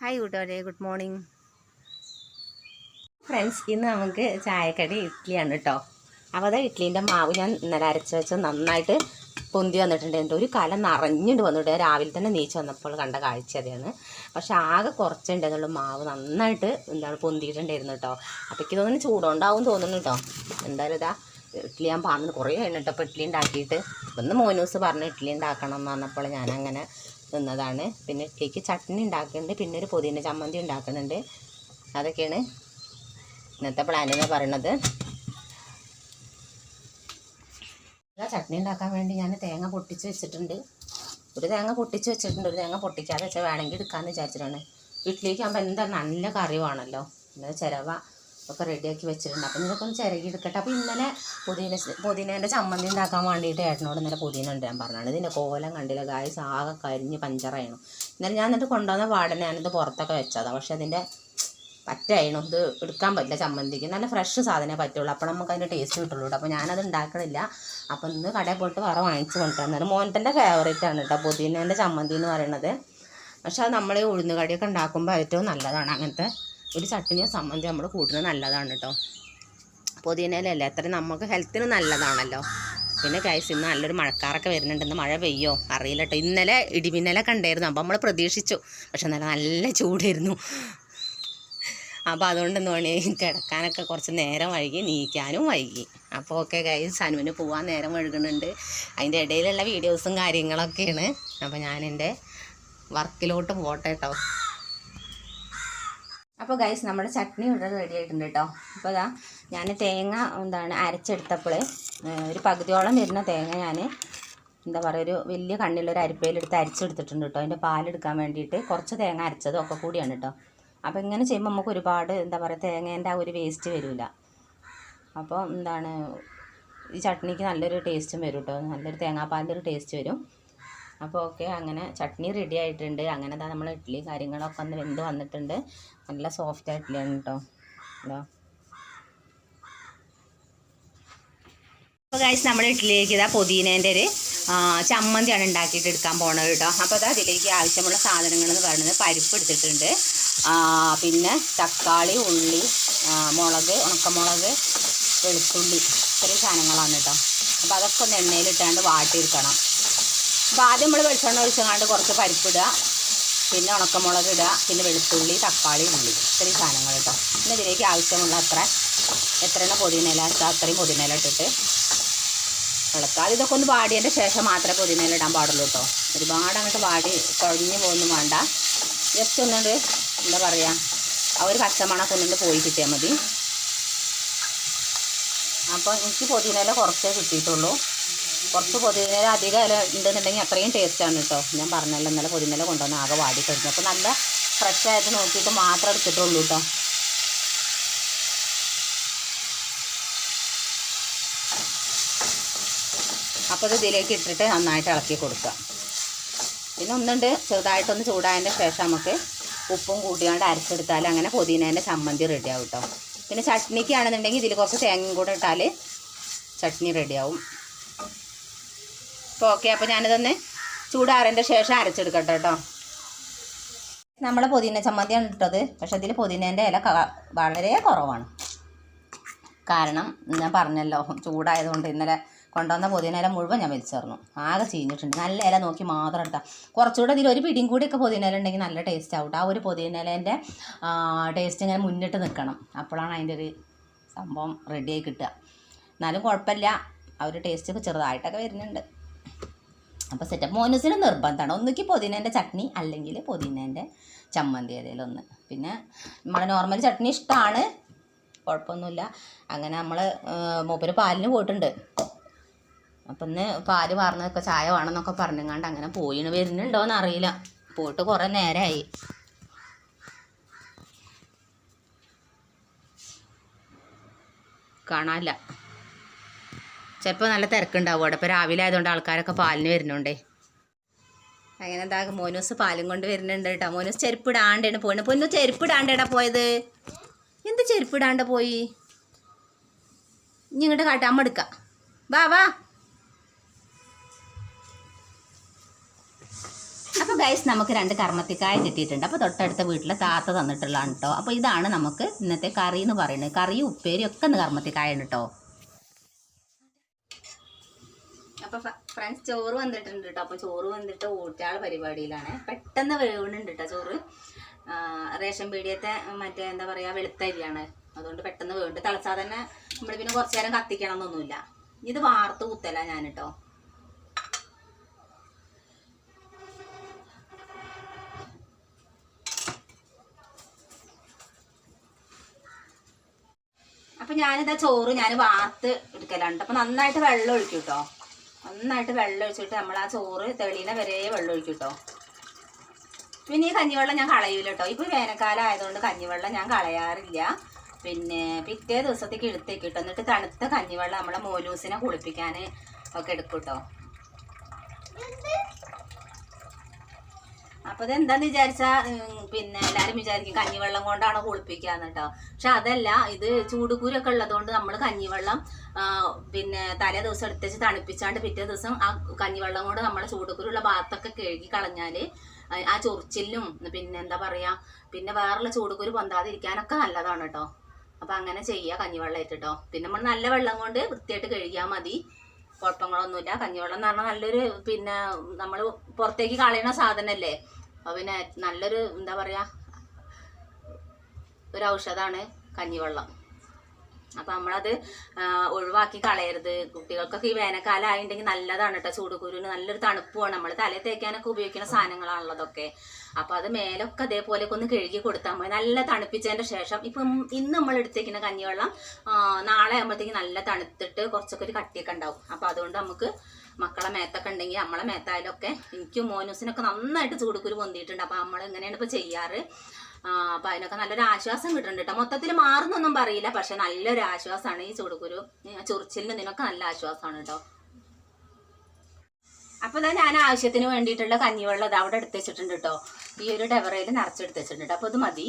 Hi കൂട്ടുകാരെ. Good morning friends ഇന്ന് നമുക്ക് ചായക്കടി ഇഡ്ഡലിയാണ് കേട്ടോ അപ്പോൾ അതാ ഇഡ്ഡലീന്റെ മാവ് ഞാൻ ഇന്നലെ അരച്ച് വെച്ച് നന്നായിട്ട് പൊന്തി വന്നിട്ടുണ്ട്. എന്റെ ഒരു കല നിറഞ്ഞിട്ട് വന്നിട്ട് രാവിലെ തന്നെ നീച്ച് വന്നപ്പോൾ കണ്ട കാഴ്ച അതാണ്. പക്ഷെ ആകെ കുറച്ചുണ്ടെന്നുള്ള മാവ് നന്നായിട്ട് എന്താണ് പൊന്തിയിട്ടുണ്ടായിരുന്നു കേട്ടോ അപ്പോൾ എനിക്ക് തോന്നുന്നു ചൂടുണ്ടാവും തോന്നുന്നു കേട്ടോ എന്തായാലും ഇതാ ഇഡ്ഡലി ഞാൻ പറഞ്ഞു കുറേ കഴിഞ്ഞിട്ട് അപ്പോൾ ഇഡ്ഡലി ഉണ്ടാക്കിയിട്ട് ഒന്ന് മോനൂസ് പറഞ്ഞ് ഇഡ്ഡലി ഉണ്ടാക്കണം എന്ന് പറഞ്ഞപ്പോൾ ഞാനങ്ങനെ നിന്നതാണ്. പിന്നെ ഉച്ചയ്ക്ക് ചട്നി ഉണ്ടാക്കുന്നുണ്ട്. പിന്നെ ഒരു പുതിന ചമ്മന്തി ഉണ്ടാക്കുന്നുണ്ട്. അതൊക്കെയാണ് ഇന്നത്തെ പ്ലാൻ എന്ന് പറയണത്. ചട്നി ഉണ്ടാക്കാൻ വേണ്ടി ഞാൻ തേങ്ങ പൊട്ടിച്ച് വെച്ചിട്ടുണ്ട്. ഒരു തേങ്ങ പൊട്ടിച്ച് വെച്ചിട്ടുണ്ട്. ഒരു തേങ്ങ പൊട്ടിക്കാതെ വെച്ചാൽ വേണമെങ്കിൽ എടുക്കാമെന്ന് വിചാരിച്ചിട്ടാണ്. ഇഡ്ഡലിക്ക് ആകുമ്പോൾ എന്താ നല്ല കറി വേണമല്ലോ. ചിരവ ഒക്കെ റെഡിയാക്കി വെച്ചിട്ടുണ്ട്. അപ്പം ഇതൊക്കെ ഒന്ന് ചിരകി എടുക്കട്ടെ അപ്പോൾ ഇന്നലെ പുതിന പുതിനേന്റെ ചമ്മന്തി ഉണ്ടാക്കാൻ വേണ്ടിയിട്ട് ഏട്ടനോട് ഇന്നലെ പുതിന ഞാൻ പറഞ്ഞാണ് ഇതിന്റെ കോലം കണ്ടില്ല കായ് ആകെ കരിഞ്ഞ് പഞ്ചറായിരുന്നു ഇന്നലെ ഞാൻ എന്നിട്ട് കൊണ്ടുവന്ന പാടനെ ഞാനിത് പുറത്തൊക്കെ വെച്ചതാണ് പക്ഷേ അതിന്റെ പറ്റായിരുന്നു ഇത് എടുക്കാൻ പറ്റില്ല ചമ്മന്തിക്ക്. നല്ല ഫ്രഷ് സാധനമേ പറ്റുള്ളൂ. അപ്പോൾ നമുക്ക് അതിന്റെ ടേസ്റ്റ് കിട്ടുള്ളൂ കേട്ടോ അപ്പോൾ ഞാനത് ഉണ്ടാക്കണില്ല. അപ്പോൾ ഇന്ന് കടയിൽ പോയിട്ട് വേറെ വാങ്ങിച്ച് കൊണ്ടുവന്നത് മോനത്തിന്റെ ആണ് കേട്ടോ പുതിനേന്റെ ചമ്മന്തി എന്ന് പറയുന്നത്. പക്ഷേ അത് നമ്മൾ ഉഴുന്ന് കടിയൊക്കെ ഉണ്ടാക്കുമ്പോൾ ഏറ്റവും നല്ലതാണ് അങ്ങനത്തെ ഒരു ചട്നിയോ സംബന്ധിച്ച് നമ്മൾ കൂട്ടുന്നത് നല്ലതാണ് കേട്ടോ പൊതിനയിലല്ലേ? അത്ര നമുക്ക് ഹെൽത്തിന് നല്ലതാണല്ലോ. പിന്നെ കൈസ് ഇന്ന് നല്ലൊരു മഴക്കാറൊക്കെ വരുന്നുണ്ട്. ഇന്ന് മഴ പെയ്യോ? അറിയില്ല കേട്ടോ ഇന്നലെ ഇടിമിന്നലൊക്കെ ഉണ്ടായിരുന്നു. അപ്പോൾ നമ്മൾ പ്രതീക്ഷിച്ചു. പക്ഷെ നല്ല നല്ല ചൂടായിരുന്നു. അപ്പോൾ അതുകൊണ്ട് എന്ത് പണി കിടക്കാനൊക്കെ കുറച്ച് നേരം വൈകി നീക്കാനും വൈകി. അപ്പോൾ ഓക്കെ കൈസ് സനുവിന് പോകാൻ നേരം വഴുകുന്നുണ്ട് അതിന്റെ ഇടയിലുള്ള വീഡിയോസും കാര്യങ്ങളൊക്കെയാണ്. അപ്പോൾ ഞാൻ എന്റെ വർക്കിലോട്ട് പോട്ടെ കേട്ടോ അപ്പോൾ ഗൈസ് നമ്മുടെ ചട്നി ഇവിടെ റെഡി ആയിട്ടുണ്ട് കേട്ടോ അപ്പോൾ അതാ ഞാൻ തേങ്ങ എന്താണ് അരച്ചെടുത്തപ്പോൾ ഒരു പകുതിയോളം വരുന്ന തേങ്ങ ഞാൻ എന്താ പറയുക ഒരു വലിയ കണ്ണിലൊരു അരിപ്പയിലെടുത്ത് അരച്ചെടുത്തിട്ടുണ്ട് കേട്ടോ അതിന്റെ പാലെടുക്കാൻ വേണ്ടിയിട്ട് കുറച്ച് തേങ്ങ അരച്ചതും ഒക്കെ കൂടിയാണ് കേട്ടോ അപ്പോൾ ഇങ്ങനെ ചെയ്യുമ്പോൾ നമുക്ക് ഒരുപാട് എന്താ പറയുക തേങ്ങേന്റെ ആ ഒരു വേസ്റ്റ് വരില്ല അപ്പോൾ എന്താണ് ഈ ചട്നിക്ക് നല്ലൊരു ടേസ്റ്റും വരും കേട്ടോ നല്ലൊരു തേങ്ങാപ്പാലിന്റെ ഒരു ടേസ്റ്റ് വരും. അപ്പോൾ ഓക്കെ അങ്ങനെ ചട്നി റെഡി ആയിട്ടുണ്ട്. അങ്ങനെ ദാ നമ്മൾ ഇഡ്ഡലി കാര്യങ്ങളൊക്കെ ഒന്ന് വെന്ത് വന്നിട്ടുണ്ട്. നല്ല സോഫ്റ്റ് ഇഡ്ഡലിയാണ് കേട്ടോ ഇതാ അപ്പോൾ കഴിച്ച് നമ്മുടെ ഇഡ്ഡലിലേക്ക് ഇതാ പുതിനേന്റെ ഒരു ചമ്മന്തിയാണ് ഉണ്ടാക്കിയിട്ട് എടുക്കാൻ പോണത് കേട്ടോ അപ്പോൾ അതാ അതിലേക്ക് ആവശ്യമുള്ള സാധനങ്ങൾ എന്ന് പറയുന്നത് പരിപ്പ് എടുത്തിട്ടുണ്ട്. പിന്നെ തക്കാളി ഉള്ളി മുളക് ഉണക്കമുളക് വെളുത്തുള്ളി ഇത്രയും സാധനങ്ങളാണ് കേട്ടോ അപ്പോൾ അതൊക്കെ ഒന്ന് എണ്ണയിലിട്ടാണ്ട് വാട്ടിയെടുക്കണം. അപ്പോൾ ആദ്യം നമ്മൾ വെളിച്ചെണ്ണ ഒഴിച്ചങ്ങാണ്ട് കുറച്ച് പരിപ്പിടുക. പിന്നെ ഉണക്കമുളക് ഇടുക. പിന്നെ വെളുത്തുള്ളി തക്കാളി ഉള്ളി. ഇത്രയും സാധനങ്ങൾ കേട്ടോ. പിന്നെ ഇതിലേക്ക് ആവശ്യമുള്ള അത്ര എത്ര എണ്ണ പുതിനയില വെച്ചാൽ അത്രയും പുതിനയില ഇട്ടിട്ട് ഇളക്കാതെ ഇതൊക്കെ ഒന്ന് വാടിയതിന്റെ ശേഷം മാത്രമേ പുതിനയില ഇടാൻ പാടുള്ളൂ കേട്ടോ. ഒരുപാട് അങ്ങോട്ട് വാടി കുഴഞ്ഞു പോകുന്നു വേണ്ട. ജസ്റ്റ് ഒന്നുകൊണ്ട് എന്താ പറയുക ആ ഒരു പച്ചമണക്ക് ഒന്നുകൊണ്ട് പോയി കിട്ടിയാൽ മതി. അപ്പോൾ എനിക്ക് പുതിനയില കുറച്ചേ കിട്ടിയിട്ടുള്ളൂ. കുറച്ച് പുതിനയില അധികം ഇല ഉണ്ടെന്നുണ്ടെങ്കിൽ അത്രയും ടേസ്റ്റാണ് കേട്ടോ ഞാൻ പറഞ്ഞല്ലോ ഇന്നലെ പൊതിനില കൊണ്ടുവന്ന് ആകെ വാടി കഴിഞ്ഞു. അപ്പോൾ നല്ല ഫ്രഷ് ആയിട്ട് നോക്കിയിട്ട് മാത്രം എടുത്തിട്ടുള്ളൂ കേട്ടോ അപ്പോൾ ഇത് ഇതിലേക്ക് ഇട്ടിട്ട് നന്നായിട്ട് ഇളക്കി കൊടുക്കുക. പിന്നെ ഒന്നുണ്ട് ചെറുതായിട്ടൊന്ന് ചൂടായതിന്റെ ശേഷം നമുക്ക് ഉപ്പും കൂട്ടിയാണ്ട് അരച്ചെടുത്താൽ അങ്ങനെ പുതിനേന്റെ ചമ്മന്തി റെഡിയാവും കേട്ടോ പിന്നെ ചട്നിക്ക് ആണെന്നുണ്ടെങ്കിൽ ഇതിൽ കുറച്ച് തേങ്ങയും കൂടെ ഇട്ടാൽ ചട്നി റെഡിയാവും അപ്പോൾ ഓക്കെ അപ്പോൾ ഞാനിതൊന്ന് ചൂടാറിന്റെ ശേഷം അരച്ചെടുക്കട്ടെ കേട്ടോ നമ്മളെ പുതിന ചമ്മന്തിയാണ് ഇട്ടത്. പക്ഷെ ഇതിൽ പുതിനേന്റെ ഇല വളരെ കുറവാണ്. കാരണം ഞാൻ പറഞ്ഞല്ലോ ചൂടായതുകൊണ്ട് ഇന്നലെ കൊണ്ടുവന്ന പുതിന ഇല മുഴുവൻ ഞാൻ വലിച്ചേർന്നു ആകെ ചീഞ്ഞിട്ടുണ്ട്. നല്ല ഇല നോക്കി മാത്രം എടുത്താൽ കുറച്ചുകൂടെ ഇതിൽ ഒരു പിടിയും കൂടിയൊക്കെ പുതിന ഇല ഉണ്ടെങ്കിൽ നല്ല ടേസ്റ്റ് ആവും ആ ഒരു പുതിന ഇലേന്റെ ടേസ്റ്റ് ഇങ്ങനെ മുന്നിട്ട് നിൽക്കണം അപ്പോഴാണ് അതിന്റെ ഒരു സംഭവം റെഡിയായി കിട്ടുക. എന്നാലും കുഴപ്പമില്ല. ആ ഒരു ടേസ്റ്റ് ചെറുതായിട്ടൊക്കെ വരുന്നുണ്ട്. അപ്പോൾ സെറ്റപ്പ് മോനൂസിന് നിർബന്ധമാണ്. ഒന്നുകിൽ പുതിനേന്റെ ചട്നി അല്ലെങ്കിൽ പുതിനേന്റെ ചമ്മന്തി ഏതെങ്കിലും ഒന്ന്. പിന്നെ നമ്മുടെ നോർമൽ ചട്നി ഇഷ്ടമാണ് കുഴപ്പമൊന്നുമില്ല. അങ്ങനെ നമ്മൾ മൂപ്പര് പാലിന് പോയിട്ടുണ്ട്. അപ്പം ഇന്ന് പാൽ വാർന്നതൊക്കെ ചായ വേണമെന്നൊക്കെ പറഞ്ഞങ്ങാണ്ട് അങ്ങനെ പോയിന് വരുന്നുണ്ടോയെന്ന് അറിയില്ല. പോയിട്ട് കുറേ നേരമായി കാണാനില്ല. ചിലപ്പോൾ നല്ല തിരക്കുണ്ടാവും. അവിടെ ഇപ്പോൾ രാവിലെ ആയതുകൊണ്ട് ആൾക്കാരൊക്കെ പാലിന് വരുന്നുണ്ടേ. അങ്ങനെ എന്താ മോനൂസ് പാലും കൊണ്ട് വരുന്നുണ്ട് കേട്ടോ മോനൂസ് ചെരുപ്പിടാണ്ടാണ് പോയിന് പൊന്നു ചെരുപ്പിടാണ്ടേടാ പോയത്? എന്ത് ചെരുപ്പിടാണ്ട പോയി? ഇനി ഇങ്ങോട്ട് കാട്ടാൻ മടുക്കാം വാ വാ. അപ്പോൾ ഗൈസ് നമുക്ക് രണ്ട് കർമ്മത്തിക്കായ കിട്ടിയിട്ടുണ്ട്. അപ്പോൾ തൊട്ടടുത്ത വീട്ടിലെ താത്ത തന്നിട്ടുള്ളതാണ് കേട്ടോ അപ്പോൾ ഇതാണ് നമുക്ക് ഇന്നത്തെ കറി എന്ന് പറയുന്നത്. കറിയും ഉപ്പേരിയും ഒക്കെ കർമ്മത്തിക്കായാണ് കേട്ടോ അപ്പോൾ ഫ്രണ്ട്സ് ചോറ് വന്നിട്ടുണ്ട് കേട്ടോ അപ്പോൾ ചോറ് വന്നിട്ട് ഊറ്റാൾ പരിപാടിയിലാണ്. പെട്ടെന്ന് വേവുന്നുണ്ട് കേട്ടോ ചോറ്. റേഷൻ പീടിയത്തെ മറ്റേ എന്താ പറയുക വെളുത്തരിയാണ് അതുകൊണ്ട് പെട്ടെന്ന് വേവുണ്ട് തിളച്ചാൽ തന്നെ നമ്മൾ പിന്നെ കുറച്ച് നേരം കത്തിക്കണം എന്നൊന്നുമില്ല ഇത് വാർത്ത് കുത്തല ഞാൻ കേട്ടോ അപ്പൊ ഞാനിതാ ചോറ് ഞാൻ വാർത്ത് എടുക്കലുണ്ട് അപ്പൊ നന്നായിട്ട് വെള്ളം ഒഴിക്കും കേട്ടോ നന്നായിട്ട് വെള്ളം ഒഴിച്ചിട്ട് നമ്മൾ ആ ചോറ് തെളിയുന്ന വരെ വെള്ളം ഒഴിക്കും കേട്ടോ പിന്നെ ഈ കഞ്ഞിവെള്ളം ഞാൻ കളയൂല കേട്ടോ ഇപ്പൊ വേനൽക്കാലം ആയതുകൊണ്ട് കഞ്ഞിവെള്ളം ഞാൻ കളയാറില്ല. പിന്നെ പിറ്റേ ദിവസത്തേക്ക് എടുത്തേക്ക് കേട്ടോ എന്നിട്ട് തണുത്ത കഞ്ഞിവെള്ളം നമ്മളെ മോലൂസിനെ കുളിപ്പിക്കാൻ ഒക്കെ എടുക്കും കേട്ടോ അപ്പൊ ഇതെന്താന്ന് വിചാരിച്ചാ പിന്നെ എല്ലാരും വിചാരിക്കും കഞ്ഞിവെള്ളം കൊണ്ടാണ് കുളിപ്പിക്കാന്ന് കേട്ടോ. പക്ഷെ അതല്ല ഇത് ചൂടുകൂരൊക്കെ ഉള്ളതുകൊണ്ട് നമ്മൾ കഞ്ഞിവെള്ളം പിന്നെ തലേ ദിവസം എടുത്തേച്ച് തണുപ്പിച്ചാണ്ട് പിറ്റേ ദിവസം ആ കഞ്ഞിവെള്ളം കൊണ്ട് നമ്മളെ ചൂടുകൂരുള്ള ഭാഗത്തൊക്കെ കഴുകി കളഞ്ഞാൽ ആ- ചൊറിച്ചിലും പിന്നെ എന്താ പറയാ പിന്നെ വേറെയുള്ള ചൂടുകൂര് പൊന്താതിരിക്കാനൊക്കെ നല്ലതാണ് കേട്ടോ. അപ്പൊ അങ്ങനെ ചെയ്യുക കഞ്ഞിവെള്ളം ഇട്ടിട്ടോ പിന്നെ നമ്മൾ നല്ല വെള്ളം കൊണ്ട് വൃത്തിയായിട്ട് കഴുകിയാൽ മതി. കുഴപ്പങ്ങളൊന്നുമില്ല. കഞ്ഞിവെള്ളം എന്ന് പറഞ്ഞാൽ നല്ലൊരു പിന്നെ നമ്മൾ പുറത്തേക്ക് കളയണ സാധനമല്ലേ പിന്നെ നല്ലൊരു എന്താ പറയാ ഒരു ഔഷധമാണ് കഞ്ഞിവെള്ളം. അപ്പം നമ്മളത് ഒഴിവാക്കി കളയരുത്. കുട്ടികൾക്കൊക്കെ ഈ വേനൽക്കാലം ആയിട്ടുണ്ടെങ്കിൽ നല്ലതാണ് കേട്ടോ. ചൂടുകുരുവിന് നല്ലൊരു തണുപ്പുമാണ്. നമ്മൾ തലയിൽ തേക്കാനൊക്കെ ഉപയോഗിക്കുന്ന സാധനങ്ങളാണല്ലോ അതൊക്കെ അപ്പം അത് മേലൊക്കെ അതേപോലെ ഒന്ന് കഴുകി കൊടുത്താൽ മതി. നല്ല തണുപ്പിച്ചതിന്റെ ശേഷം ഇപ്പം ഇന്ന് നമ്മൾ എടുത്തേക്കുന്ന കഞ്ഞിവെള്ളം നാളെ ആകുമ്പോഴത്തേക്ക് നല്ല തണുത്തിട്ട് കുറച്ചൊക്കെ ഒരു കട്ടിയൊക്കെ ഉണ്ടാവും. അപ്പം അതുകൊണ്ട് നമുക്ക് മക്കളെ മേത്തൊക്കെ ഉണ്ടെങ്കിൽ നമ്മളെ മേത്തായാലൊക്കെ എനിക്കും മോനൂസിനൊക്കെ നന്നായിട്ട് ചൂടുകുരു പൊന്തിയിട്ടുണ്ട്. അപ്പം നമ്മൾ ഇങ്ങനെയാണ് ഇപ്പോൾ ചെയ്യാറ്? അപ്പൊ അതിനൊക്കെ നല്ലൊരു ആശ്വാസം കിട്ടുന്നുണ്ട് കേട്ടോ മൊത്തത്തിൽ മാറുന്നൊന്നും പറയില്ല പക്ഷെ നല്ലൊരു ആശ്വാസമാണ് ഈ ചുടുകുരു. ഈ ചൊറിച്ചിലിന് നിനക്ക് നല്ല ആശ്വാസമാണ് കേട്ടോ അപ്പൊ ഇതാ ഞാൻ ആവശ്യത്തിന് വേണ്ടിയിട്ടുള്ള കഞ്ഞിവെള്ളം ഇത് അവിടെ എടുത്ത് വെച്ചിട്ടുണ്ട് കേട്ടോ ഈ ഒരു ഡെവറയിൽ നിറച്ചെടുത്ത് വെച്ചിട്ടുണ്ട് അപ്പൊ ഇത് മതി.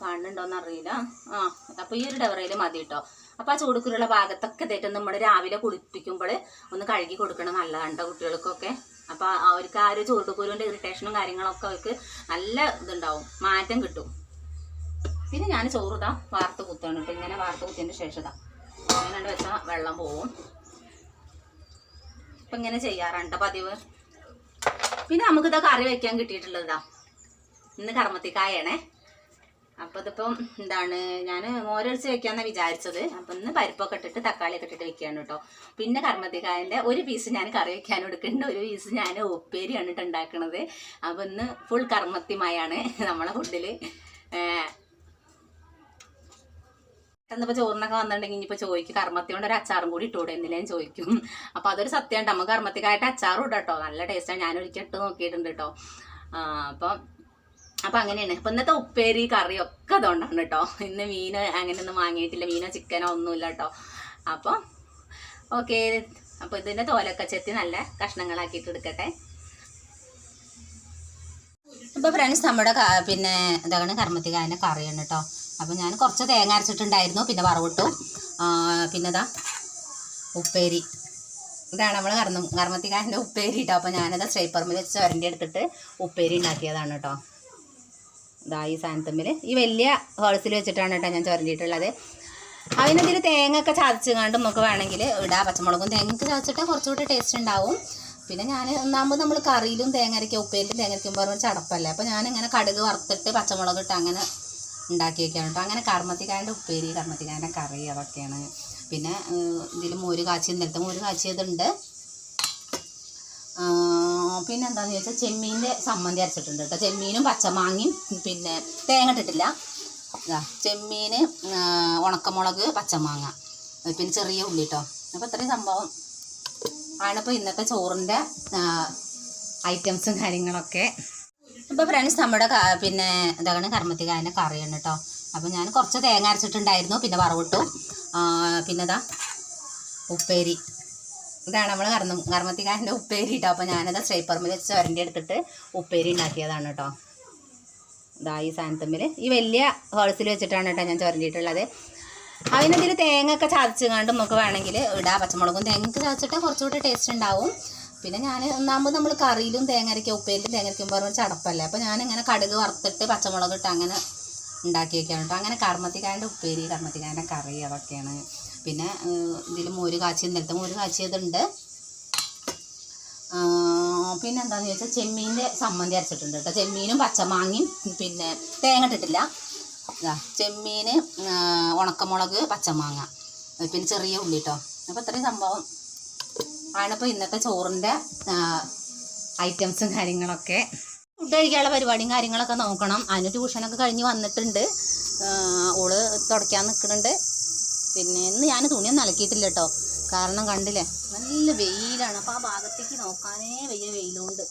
കാണുന്നുണ്ടോന്ന് അറിയില്ല. ആ അപ്പൊ ഈ ഒരു ഡെവറയിൽ മതി കേട്ടോ അപ്പൊ ആ ചൂടുക്കുരുള്ള ഭാഗത്തൊക്കെ ഇതായിട്ട് നമ്മൾ രാവിലെ കുളിപ്പിക്കുമ്പോൾ ഒന്ന് കഴുകി കൊടുക്കണം നല്ലതാണ് കേട്ടോ കുട്ടികൾക്കൊക്കെ. അപ്പൊ അവർക്ക് ആ ഒരു ചൂടുക്കുരുവിന്റെ ഇറിറ്റേഷനും കാര്യങ്ങളൊക്കെ അവർക്ക് നല്ല ഇതുണ്ടാവും. മാറ്റം കിട്ടും. പിന്നെ ഞാൻ ചോറ് ഇതാ വാർത്ത് കുത്താണ് കേട്ടോ ഇങ്ങനെ വാർത്ത് കുത്തിയതിന് ശേഷം ഇതാ അങ്ങനെ വെച്ചാൽ വെള്ളം പോവും. അപ്പൊ ഇങ്ങനെ ചെയ്യാറുണ്ട് പതിവ്. പിന്നെ നമുക്കിതാ കറി വെക്കാൻ കിട്ടിയിട്ടുള്ളതാ ഇന്ന് കർമ്മത്തിക്കായണേ. അപ്പൊ ഇതിപ്പം എന്താണ് ഞാൻ മോരൊഴിച്ച് വെക്കാമെന്നാണ് വിചാരിച്ചത്. അപ്പൊ ഇന്ന് പരിപ്പൊക്കെ ഇട്ടിട്ട് തക്കാളി ഒക്കെ ഇട്ടിട്ട് വെക്കുകയാണ് കേട്ടോ. പിന്നെ കർമ്മത്തിക്കായന്റെ ഒരു പീസ് ഞാൻ കറി വെക്കാൻ എടുക്കുന്നുണ്ട്. ഒരു പീസ് ഞാൻ ഉപ്പേരിയാണ് കേട്ടോ ഉണ്ടാക്കണത്. അപ്പൊ ഇന്ന് ഫുൾ കർമ്മത്തിമായാണ് നമ്മളെ ഫുഡിൽ എന്നിപ്പോൾ ചോറിനൊക്കെ വന്നിട്ടുണ്ടെങ്കിൽ ഇനിയിപ്പോ ചോദിക്കും കർമ്മത്തി കൊണ്ട് ഒരു അച്ചാറും കൂടി ഇട്ടൂടെ എന്നില്ല ഞാൻ ചോദിക്കും അപ്പൊ അതൊരു സത്യമാണ് നമുക്ക് കർമ്മത്തിക്കായിട്ട് അച്ചാറും ഇടാം കേട്ടോ നല്ല ടേസ്റ്റാണ് ഞാൻ ഒരിക്കൽ ഇട്ട് നോക്കിയിട്ടുണ്ട് കേട്ടോ. അപ്പം അപ്പൊ അങ്ങനെയാണ്. അപ്പൊ ഇന്നത്തെ ഉപ്പേരി കറി ഒക്കെ അതുകൊണ്ടാണ് കേട്ടോ. ഇന്ന് മീന് അങ്ങനെയൊന്നും വാങ്ങിയിട്ടില്ല. മീനോ ചിക്കനോ ഒന്നുമില്ല കേട്ടോ. അപ്പൊ ഓക്കെ. അപ്പൊ ഇതിന്റെ തോലൊക്കെ ചെത്തി നല്ല കഷ്ണങ്ങളാക്കിയിട്ട് എടുക്കട്ടെ. അപ്പോൾ ഫ്രണ്ട്സ് നമ്മുടെ പിന്നെ എന്താണ് കർമ്മത്തികാരന്റെ കറിയാണ് കേട്ടോ. അപ്പോൾ ഞാൻ കുറച്ച് തേങ്ങ അരച്ചിട്ടുണ്ടായിരുന്നു. പിന്നെ വറവിട്ടു. പിന്നെ ഇതാ ഉപ്പേരി. ഇതാണ് നമ്മൾ കർമ്മ കർമ്മത്തികാരന്റെ ഉപ്പേരി കേട്ടോ. അപ്പോൾ ഞാനത് സ്ട്രൈപ്പർമിൽ വെച്ച് ചുരണ്ടി എടുത്തിട്ട് ഉപ്പേരി ഉണ്ടാക്കിയതാണ് കേട്ടോ. ഇതാ ഈ സാധനത്തമ്മിൽ ഈ വലിയ ഹോൾസിൽ വെച്ചിട്ടാണ് കേട്ടോ ഞാൻ ചൊരണ്ടിയിട്ടുള്ളത്. അതിനതിൽ തേങ്ങ ഒക്കെ ചതച്ചുകൊണ്ട് നമുക്ക് വേണമെങ്കിൽ ഇടാം. പച്ചമുളകും തേങ്ങയൊക്കെ ചതച്ചിട്ട് കുറച്ചുകൂടി ടേസ്റ്റ് ഉണ്ടാവും. പിന്നെ ഞാൻ ഒന്നാമത് നമ്മൾ കറിയിലും തേങ്ങ അരയ്ക്കുക ഉപ്പേരിലും തേങ്ങ അരയ്ക്കും പറഞ്ഞ ചടപ്പല്ലേ. അപ്പോൾ ഞാനിങ്ങനെ കടുക് വറുത്തിട്ട് പച്ചമുളക് ഇട്ട് അങ്ങനെ ഉണ്ടാക്കി വെക്കാണ് കേട്ടോ അങ്ങനെ കർമ്മത്തിക്കായന്റെ ഉപ്പേരി കർമ്മത്തിക്കായന്റെ കറി അതൊക്കെയാണ്. പിന്നെ ഇതിൽ മോര് കാച്ചി ഇന്നലത്തെ മോര് കാച്ചിയതുണ്ട് പിന്നെ എന്താണെന്ന് ചോദിച്ചാൽ ചെമ്മീന്റെ സമ്മന്തി അരച്ചിട്ടുണ്ട് കേട്ടോ. ചെമ്മീനും പച്ചമാങ്ങയും പിന്നെ തേങ്ങ ഇട്ടിട്ടില്ല. ചെമ്മീൻ ഉണക്കമുളക് പച്ചമാങ്ങ. പിന്നെ ചെറിയ ഉള്ളി കേട്ടോ അപ്പോൾ ഇത്രയും സംഭവം. ആണിപ്പോൾ ഇന്നത്തെ ചോറിന്റെ ഐറ്റംസും കാര്യങ്ങളൊക്കെ. ഇപ്പോൾ ഫ്രണ്ട്സ് നമ്മുടെ പിന്നെ ഇതാണ് കർമ്മത്തികാരന്റെ കറിയാണ് കേട്ടോ അപ്പോൾ ഞാൻ കുറച്ച് തേങ്ങ അരച്ചിട്ടുണ്ടായിരുന്നു പിന്നെ വറവിട്ടു. പിന്നെ ഇതാ ഉപ്പേരി. ഇതാണ് നമ്മൾ കർമ്മ കർമ്മത്തിക്കാരന്റെ ഉപ്പേരി കേട്ടോ അപ്പോൾ ഞാനത് സ്ട്രൈപ്പർമിൽ വെച്ച് ചുരണ്ടി എടുത്തിട്ട് ഉപ്പേരി ഉണ്ടാക്കിയതാണ് കേട്ടോ. ഇതാ ഈ സാധനത്തമ്മിൽ ഈ വലിയ ഹോൾസിൽ വെച്ചിട്ടാണ് കേട്ടോ ഞാൻ ചുരണ്ടിയിട്ടുള്ളത്. അതിനതിൽ തേങ്ങ ഒക്കെ ചതച്ചുകൊണ്ട് നമുക്ക് വേണമെങ്കിൽ ഇടാം. പച്ചമുളകും തേങ്ങയൊക്കെ ചതച്ചിട്ട് കുറച്ചുകൂടി ടേസ്റ്റ് ഉണ്ടാവും. പിന്നെ ഞാൻ ഒന്നാമത് നമ്മൾ കറിയിലും തേങ്ങ അരയ്ക്കുക ഉപ്പേരിലും തേങ്ങ അരയ്ക്കുമ്പോൾ പറഞ്ഞ ചടപ്പല്ലേ. അപ്പോൾ ഞാനിങ്ങനെ കടുക് വറുത്തിട്ട് പച്ചമുളക് ഇട്ട് അങ്ങനെ ഉണ്ടാക്കി വെക്കുകയാണ് കേട്ടോ. അങ്ങനെ കർമ്മത്തിക്കാരന്റെ ഉപ്പേരി കർമ്മത്തിക്കാരന്റെ കറി അതൊക്കെയാണ്. പിന്നെ ഇതിൽ മോര് കാച്ചി നിലത്തെ മോര് കാച്ചിയതുണ്ട്. പിന്നെ എന്താണെന്ന് ചോദിച്ചാൽ ചെമ്മീന്റെ സമ്മന്തി അരച്ചിട്ടുണ്ട് കേട്ടോ. ചെമ്മീനും പച്ചമാങ്ങയും പിന്നെ തേങ്ങ ഇട്ടിട്ടില്ല. ചെമ്മീൻ ഉണക്കമുളക് പച്ചമാങ്ങ. പിന്നെ ചെറിയ ഉള്ളി കേട്ടോ അപ്പോൾ ഇത്രയും സംഭവം. ആണിപ്പോൾ ഇന്നത്തെ ചോറിന്റെ ഐറ്റംസും കാര്യങ്ങളൊക്കെ. ഫുഡ് കഴിക്കാനുള്ള പരിപാടിയും കാര്യങ്ങളൊക്കെ നോക്കണം. അതിന് ട്യൂഷനൊക്കെ കഴിഞ്ഞ് വന്നിട്ടുണ്ട്. ഓൾ തുടയ്ക്കാൻ നിൽക്കുന്നുണ്ട് പിന്നെ ഇന്ന് ഞാൻ തുണിയൊന്നും അലക്കിയിട്ടില്ല കേട്ടോ കാരണം കണ്ടില്ലേ നല്ല വെയിലാണ്. അപ്പോൾ ആ ഭാഗത്തേക്ക് നോക്കാനേ വലിയ വെയിലുണ്ട്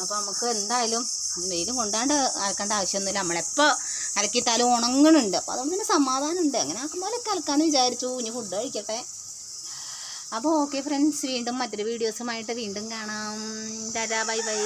അപ്പോൾ നമുക്ക് എന്തായാലും വെയിലും കൊണ്ടാണ്ട് അലക്കേണ്ട ആവശ്യമൊന്നുമില്ല. നമ്മളെപ്പോൾ അലക്കിയിട്ടാലും ഉണങ്ങണുണ്ട്. അപ്പോൾ അതുകൊണ്ട് തന്നെ സമാധാനമുണ്ട്. അങ്ങനെ ആക്കുമ്പോഴൊക്കെ അലക്കാമെന്ന് വിചാരിച്ചു. ഇനി ഫുഡ് കഴിക്കട്ടെ. അപ്പോൾ ഓക്കെ ഫ്രണ്ട്സ് വീണ്ടും മറ്റൊരു വീഡിയോസുമായിട്ട് വീണ്ടും കാണാം. Tata bye bye.